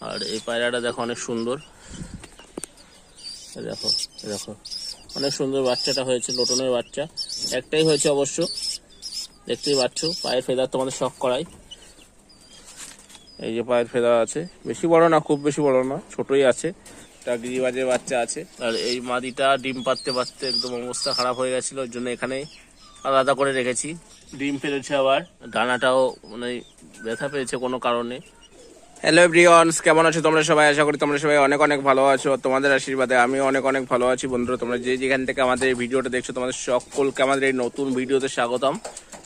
আর এই পায়রাটা দেখো অনেক সুন্দর। দেখো দেখো। অনেক সুন্দর বাচ্চাটা হয়েছে, লোটনের বাচ্চা। একটাই হয়েছে অবশ্য। দেখতেই পাচ্ছ, পায়ের ফেদার তোমাদের শখ করাই। এই যে পায়ের ফেদার আছে। বেশি বড় না, খুব বেশি বড় না, ছোটই আছে। একটা গিরিবাজের বাচ্চা আছে। আর এই মাদিটা ডিম পাততে পারতে একদম অবস্থা খারাপ হয়ে গেছিল, ওই জন্য এখানে আলাদা করে রেখেছি। ডিম ফেলেছে আবার। ডানাটাও মানে ব্যথা পেয়েছে কোনো কারণে। হ্যালো এভরিওয়ানস কেমন আছো তোমরা সবাই? আশা করি তোমরা সবাই অনেক অনেক ভালো আছো। তোমাদের আশীর্বাদে আমি অনেক অনেক ভালো আছি। বন্ধুরা, তোমরা যে যেখান থেকে আমাদের ভিডিওটা দেখছ, তোমাদের সকলকে আমাদের এই নতুন ভিডিওতে স্বাগতম।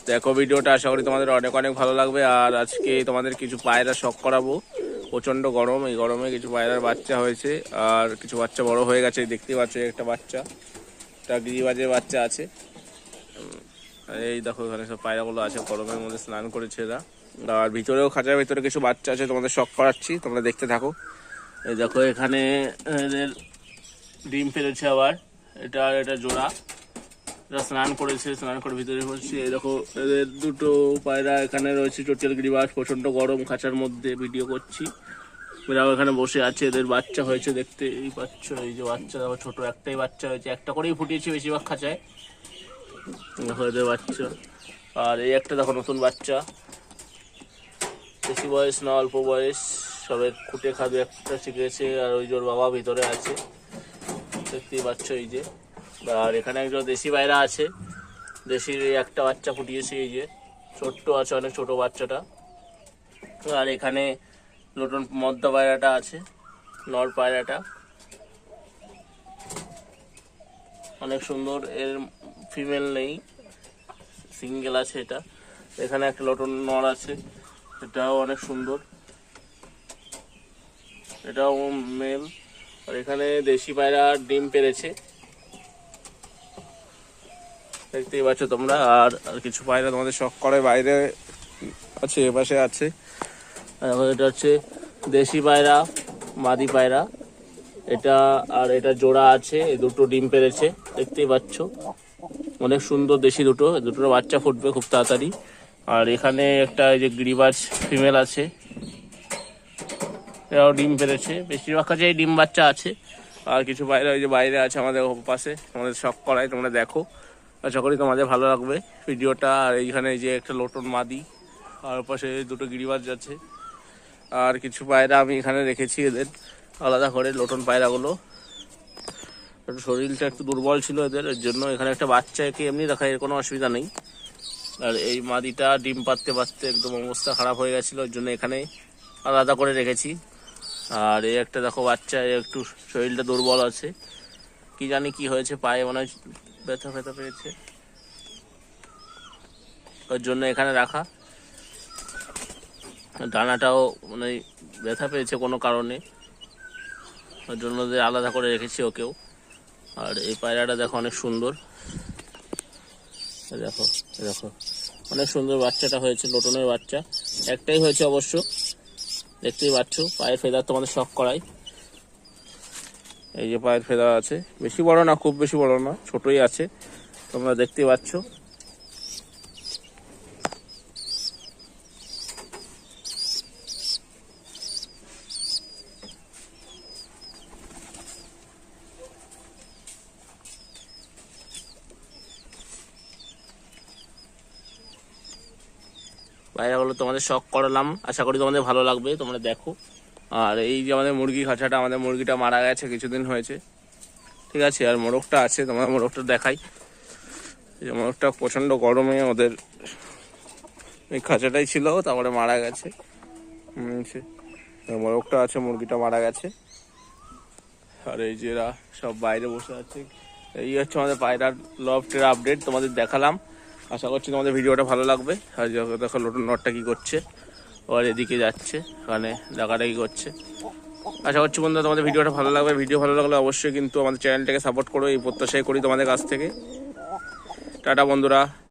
দেখো, ভিডিওটা আশা করি তোমাদের অনেক অনেক ভালো লাগবে। আর আজকে তোমাদের কিছু পায়রা শখ করাবো। প্রচণ্ড গরম, এই গরমে কিছু পায়রার বাচ্চা হয়েছে। আর কিছু বাচ্চা বড় হয়ে গেছে, দেখতেই পাচ্ছ একটা বাচ্চা। একটা গিরিবাজের বাচ্চা আছে। এই দেখো, এখানে সব পায়রাগুলো আছে। গরমের মধ্যে স্নান করেছে এরা। আর ভিতরেও খাঁচার ভিতরে কিছু বাচ্চা আছে, তোমাদের শখ করাচ্ছি, তোমরা দেখতে থাকো। এই দেখো, এখানে এদের ডিম ফেলেছে আবার। এটা আর এটা জোড়া। এরা স্নান করেছে, স্নান করে ভিতরে হচ্ছে এই দেখো, এদের দুটো পায়রা এখানে রয়েছে টোটাল গিরিবাস প্রচণ্ড গরম, খাঁচার মধ্যে ভিডিও করছি। এরাও এখানে বসে আছে, এদের বাচ্চা হয়েছে দেখতে। এই পাচ্ছ, এই যে বাচ্চা আবার ছোট একটাই বাচ্চা হয়েছে। একটা করেই ফুটিয়েছে বেশিরভাগ খাঁচায়। দেখো, এদের বাচ্চা। আর এই একটা দেখো, নতুন বাচ্চা। বেশি বয়স না, অল্প বয়স, সবে খুঁটে খাবে একটা শিখেছে, আর ওই জোর বাবা ভিতরে আছে। দেখতেই পাচ্ছ এই যে। আর এখানে একজন দেশি বাইরা আছে। দেশির একটা বাচ্চা ফুটিয়েছে এই যে। ছোট্ট আছে, অনেক ছোট বাচ্চাটা। আর এখানে নতুন মদ্দা পায়রাটা আছে, নর পায়রাটা। অনেক সুন্দর, এর ফিমেল নেই, সিঙ্গেল আছে এটা। এখানে একটা লটন নর আছে। এটাও অনেক সুন্দর। এটাও মেল। আর এখানে দেশি পায়রা ডিম পেরেছে। দেখতেই পাচ্ছ তোমরা। আর আর কিছু পায়রা তোমাদের শখ করে বাইরে আছে, এপাশে আছে। আর এটা হচ্ছে দেশি পায়রা, মাদি পায়রা। এটা আর এটা জোড়া আছে, এই দুটো ডিম পেরেছে। দেখতেই পাচ্ছ। অনেক সুন্দর দেশি দুটো। দুটোর বাচ্চা ফুটবে খুব তাড়াতাড়ি। আর এখানে একটা এই যে গিরিবাজ ফিমেল আছে। এরাও ডিম পেরেছে। বেশিরভাগ কাছে ডিম বাচ্চা আছে। আর কিছু বাইরে, ওই যে বাইরে আছে আমাদের পাশে। তোমাদের শখ করায় তোমরা দেখো। আশা করি তোমাদের ভালো লাগবে ভিডিওটা। আর এইখানে এই যে একটা লোটন মাদি। আর পাশে দুটো গিরিবাজ আছে। আর কিছু পায়রা আমি এখানে রেখেছি এদের। আলাদা করে লোটন পায়রাগুলো। শরীরটা একটু দুর্বল ছিল এদের। জন্য এখানে একটা বাচ্চাকে এমনি রাখা এর কোনো অসুবিধা নেই। আর এই মাদিটা ডিম পাততে পাততে একদম অবস্থা খারাপ হয়ে গেছিল, ওর জন্য এখানে আলাদা করে রেখেছি। আর এই একটা দেখো বাচ্চা একটু শরীরটা দুর্বল আছে। কি জানি কি হয়েছে, পায়ে মনে হয় ব্যথা ফেথা পেয়েছে। ওর জন্য এখানে রাখা। ডানাটাও মানে ব্যথা পেয়েছে কোনো কারণে। ওর জন্য আলাদা করে রেখেছি ওকেও। আর এই পায়রাটা দেখো অনেক সুন্দর। দেখো এই দেখো। অনেক সুন্দর বাচ্চাটা হয়েছে, লোটনের বাচ্চা। একটাই হয়েছে অবশ্য। দেখতেই পাচ্ছ, পায়ের ফেদার তোমাদের শখ করাই। এই যে পায়ের ফেদার আছে। বেশি বড় না, খুব বেশি বড় না, ছোটই আছে। তোমরা দেখতেই পাচ্ছ। পায়রাগুলো তোমাদের শখ করালাম। আশা করি তোমাদের ভালো লাগবে। তোমরা দেখো। আর এই যে আমাদের মুরগি খাঁচাটা, আমাদের মুরগিটা মারা গেছে, কিছুদিন হয়েছে। ঠিক আছে, আর মোরগটা আছে তোমার মোরগটা দেখাই। যে মোরগটা প্রচণ্ড গরমে ওদের এই খাঁচাটাই ছিল, তারপরে মারা গেছে। মোরগটা আছে, মুরগিটা মারা গেছে। আর এই যে সব বাইরে বসে আছে। এই হচ্ছে আমাদের পায়রার লফটের আপডেট তোমাদের দেখালাম। আশা করছি তোমাদের ভিডিওটা ভালো লাগবে। আর দেখো লোটন নটটা কি করছে আর এদিকে যাচ্ছে, ওখানে ডাকাডাকি করছে। আশা করছি বন্ধুরা তোমাদের ভিডিওটা ভালো লাগবে। ভিডিও ভালো লাগলে অবশ্যই কিন্তু আমাদের চ্যানেলটাকে সাপোর্ট করো, এই প্রত্যাশাই করি তোমাদের কাছ থেকে। টাটা বন্ধুরা।